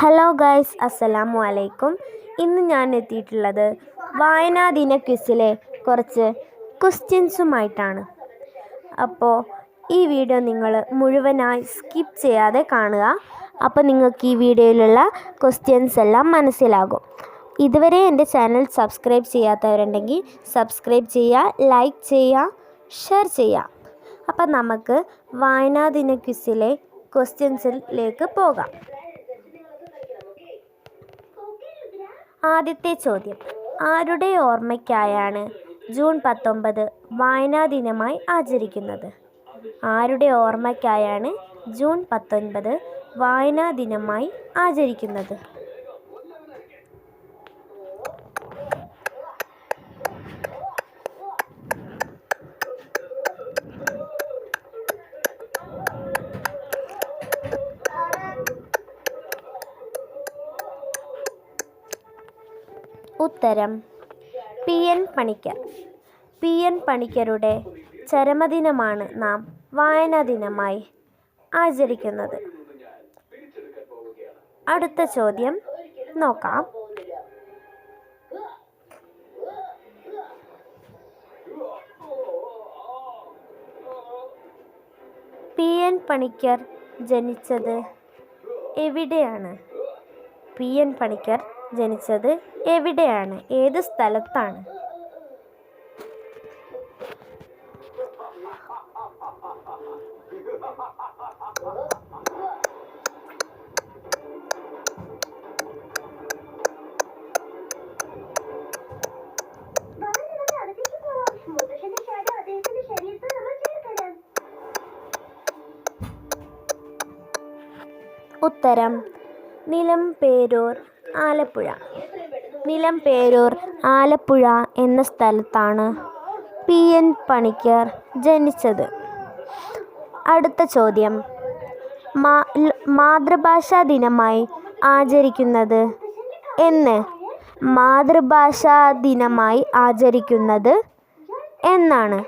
Hello guys അസ്സലാമു അലൈക്കും ഇന്ന് ഞാൻ എത്തിയിട്ടുള്ളത് വായനാ ദിന ക്വിസിലെ കുറച്ച് ക്വസ്റ്റ്യൻസുമായിട്ടാണ് അപ്പോൾ ഈ വീഡിയോ നിങ്ങൾ മുഴുവനായി സ്കിപ്പ് ചെയ്യാതെ കാണുക. അപ്പോൾ നിങ്ങൾക്ക് ഈ വീഡിയോയിലുള്ള ക്വസ്റ്റ്യൻസ് എല്ലാം മനസ്സിലാകും. ഇതുവരെ എന്റെ ചാനൽ സബ്സ്ക്രൈബ് ചെയ്യാത്തവരുണ്ടെങ്കിൽ സബ്സ്ക്രൈബ് ചെയ്യുക ലൈക്ക് ചെയ്യുക ഷെയർ ചെയ്യുക. അപ്പം നമുക്ക് വായനാ ദിന ക്വിസിലെ ക്വസ്റ്റ്യൻസിലേക്ക് പോകാം. ആദ്യത്തെ ചോദ്യം. ആരുടെ ഓർമ്മയ്ക്കായാണ് ജൂൺ പത്തൊമ്പത് വായനാ ദിനമായി ആചരിക്കുന്നത്? ആരുടെ ഓർമ്മയ്ക്കായാണ് ജൂൺ പത്തൊൻപത് വായനാ ദിനമായി ആചരിക്കുന്നത്? ഉത്തരം. P. N. Panicker. P. N. പണിക്കരുടെ ചരമദിനമാണ് നാം വായനാ ദിനമായി ആചരിക്കുന്നത്. അടുത്ത ചോദ്യം നോക്കാം. പി. എൻ. പണിക്കർ ജനിച്ചത് എവിടെയാണ്? പി. എൻ. പണിക്കർ ജനിച്ചത് എവിടെയാണ്? ഏത് സ്ഥലത്താണ്? ഉത്തരം. നിലം പോവാം ആലപ്പുഴ. നിലംപേരൂർ ആലപ്പുഴ എന്ന സ്ഥലത്താണ് പി. എൻ. പണിക്കർ ജനിച്ചത്. അടുത്ത ചോദ്യം. മാതൃഭാഷാ ദിനമായി ആചരിക്കുന്നത് എന്ന്. മാതൃഭാഷാ ദിനമായി ആചരിക്കുന്നത് എന്നാണ്.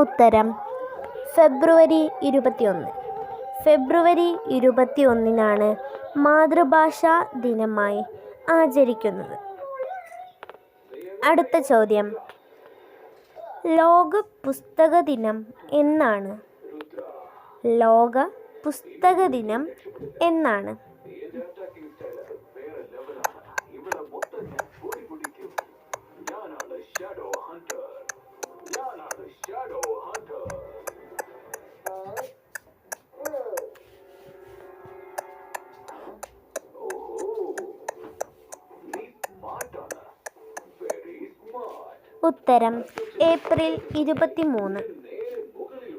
ഉത്തരം ഫെബ്രുവരി ഇരുപത്തിയൊന്ന്. ഫെബ്രുവരി ഇരുപത്തി ഒന്നിനാണ് മാതൃഭാഷാ ദിനമായി ആചരിക്കുന്നത്. അടുത്ത ചോദ്യം. ലോക പുസ്തക ദിനം എന്നാണ്. ലോക പുസ്തക ദിനം എന്നാണ്. ഉത്തരം ഏപ്രിൽ ഇരുപത്തി മൂന്ന്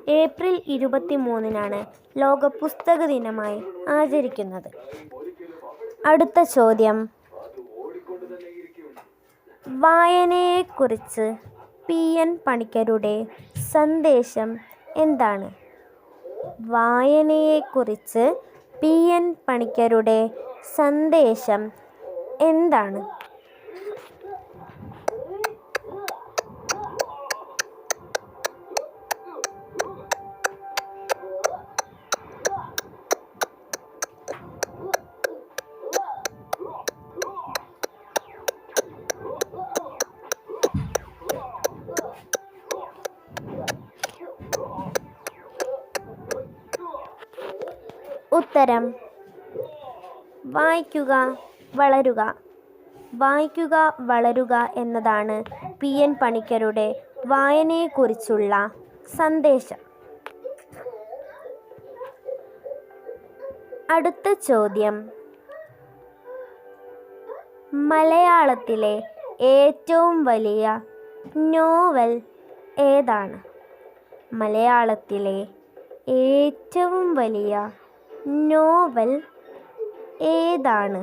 ഏപ്രിൽ ഇരുപത്തി മൂന്നിനാണ് ലോക പുസ്തക ദിനമായി ആചരിക്കുന്നത്. അടുത്ത ചോദ്യം. വായനയെക്കുറിച്ച് പി. എൻ. പണിക്കരുടെ സന്ദേശം എന്താണ്? വായനയെക്കുറിച്ച് പി. എൻ. പണിക്കരുടെ സന്ദേശം എന്താണ്? ഉത്തരം. വായിക്കുക വളരുക. വായിക്കുക വളരുക എന്നതാണ് പി. എൻ. പണിക്കരുടെ വായനയെക്കുറിച്ചുള്ള സന്ദേശം. അടുത്ത ചോദ്യം. മലയാളത്തിലെ ഏറ്റവും വലിയ നോവൽ ഏതാണ്? മലയാളത്തിലെ ഏറ്റവും വലിയ നോവൽ ഏതാണ്?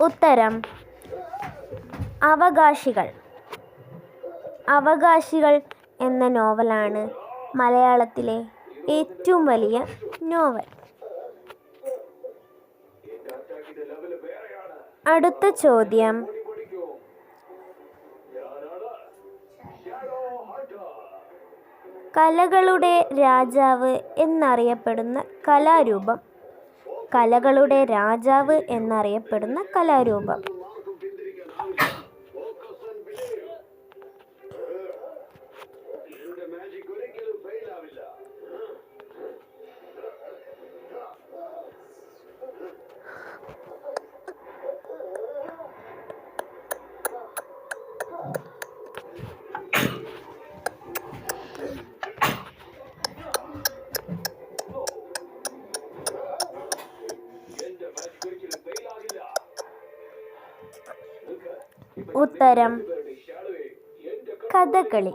ഉത്തരം. അവകാശികൾ. അവകാശികൾ എന്ന നോവലാണ് മലയാളത്തിലെ ഏറ്റവും വലിയ നോവൽ. അടുത്ത ചോദ്യം. കലകളുടെ രാജാവ് എന്നറിയപ്പെടുന്ന കലാരൂപം കലകളുടെ രാജാവ് എന്നറിയപ്പെടുന്ന കലാരൂപം. ഉത്തരം. കഥകളി.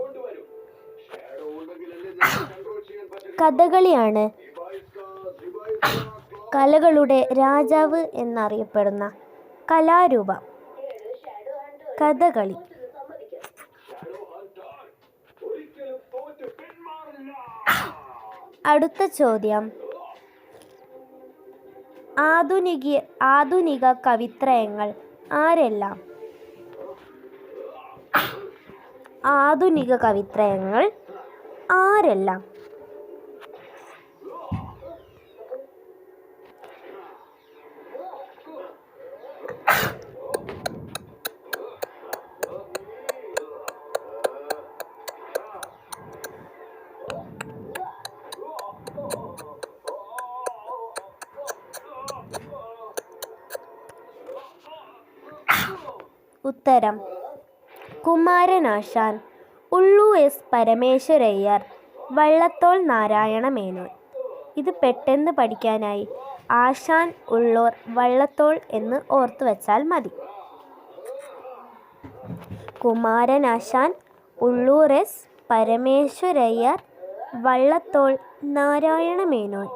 കഥകളിയാണ് കലകളുടെ രാജാവ് എന്നറിയപ്പെടുന്ന കലാരൂപം. കഥകളി. അടുത്ത ചോദ്യം. ആധുനിക ആധുനിക കവിത്രയങ്ങൾ ആരെല്ലാം? ആധുനിക കവിത്രയങ്ങൾ ആരെല്ലാം? ഉത്തരം കുമാരനാശാൻ ഉള്ളു എസ്. പരമേശ്വരയ്യർ വള്ളത്തോൾ നാരായണ മേനോൻ ഇത് പെട്ടെന്ന് പഠിക്കാനായി ആശാൻ ഉള്ളൂർ വള്ളത്തോൾ എന്ന് ഓർത്തു വച്ചാൽ മതി. കുമാരനാശാൻ ഉള്ളൂർ എസ്. പരമേശ്വരയ്യർ വള്ളത്തോൾ നാരായണ മേനോൻ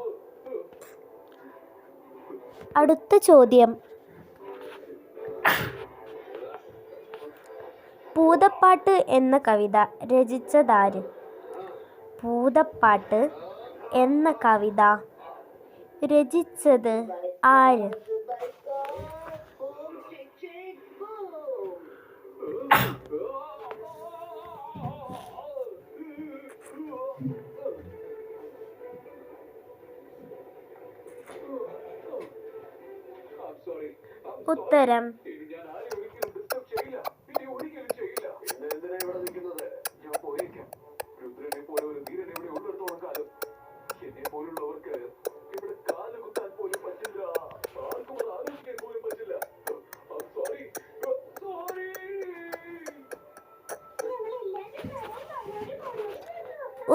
അടുത്ത ചോദ്യം. പൂതപ്പാട്ട് എന്ന കവിത രചിച്ചതാര് പൂതപ്പാട്ട് എന്ന കവിത രചിച്ചത് ആര്? ഉത്തരം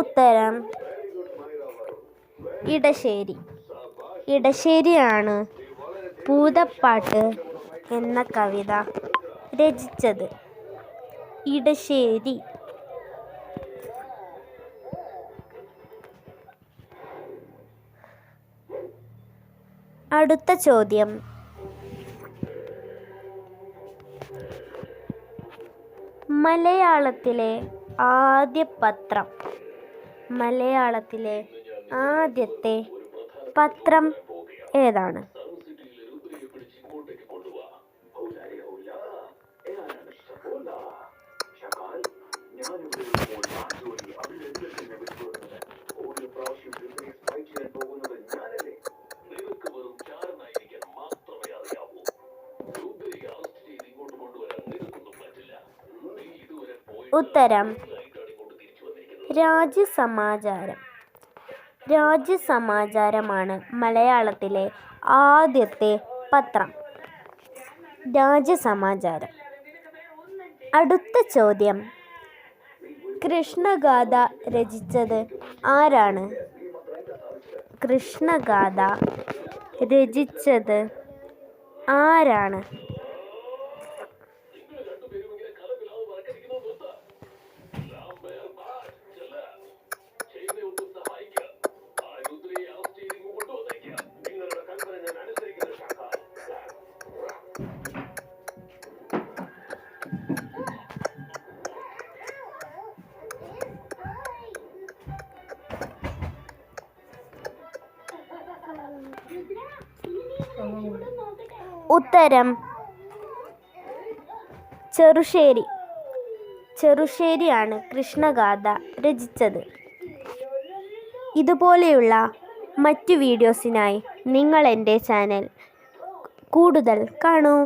ഉത്തരം ഇടശ്ശേരി. ഇടശ്ശേരിയാണ് ഭൂതപ്പാട്ട് എന്ന കവിത രചിച്ചത്. ഇടശ്ശേരി. അടുത്ത ചോദ്യം. മലയാളത്തിലെ ആദ്യ പത്രം മലയാളത്തിലെ ആദ്യത്തെ പത്രം ഏതാണ്? ഉത്തരം രാജ്യസമാചാരം. രാജ്യസമാചാരമാണ് മലയാളത്തിലെ ആദ്യത്തെ പത്രം. രാജ്യസമാചാരം. അടുത്ത ചോദ്യം. കൃഷ്ണഗാഥ രചിച്ചത് ആരാണ്? കൃഷ്ണഗാഥ രചിച്ചത് ആരാണ്? ഉത്തരം. ചെറുശ്ശേരി. ചെറുശ്ശേരിയാണ് കൃഷ്ണഗാഥ രചിച്ചത്. ഇതുപോലെയുള്ള മറ്റു വീഡിയോസിനായി നിങ്ങൾ എന്റെ ചാനൽ കൂടുതൽ കാണൂ.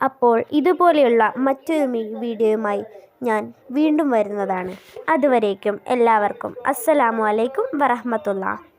അപ്പോൾ ഇതുപോലെയുള്ള മറ്റൊരു വീഡിയോയുമായി ഞാൻ വീണ്ടും വരുന്നതാണ്. അതുവരേക്കും എല്ലാവർക്കും അസ്സലാമു അലൈക്കും വറഹ്മത്തുള്ളാഹി.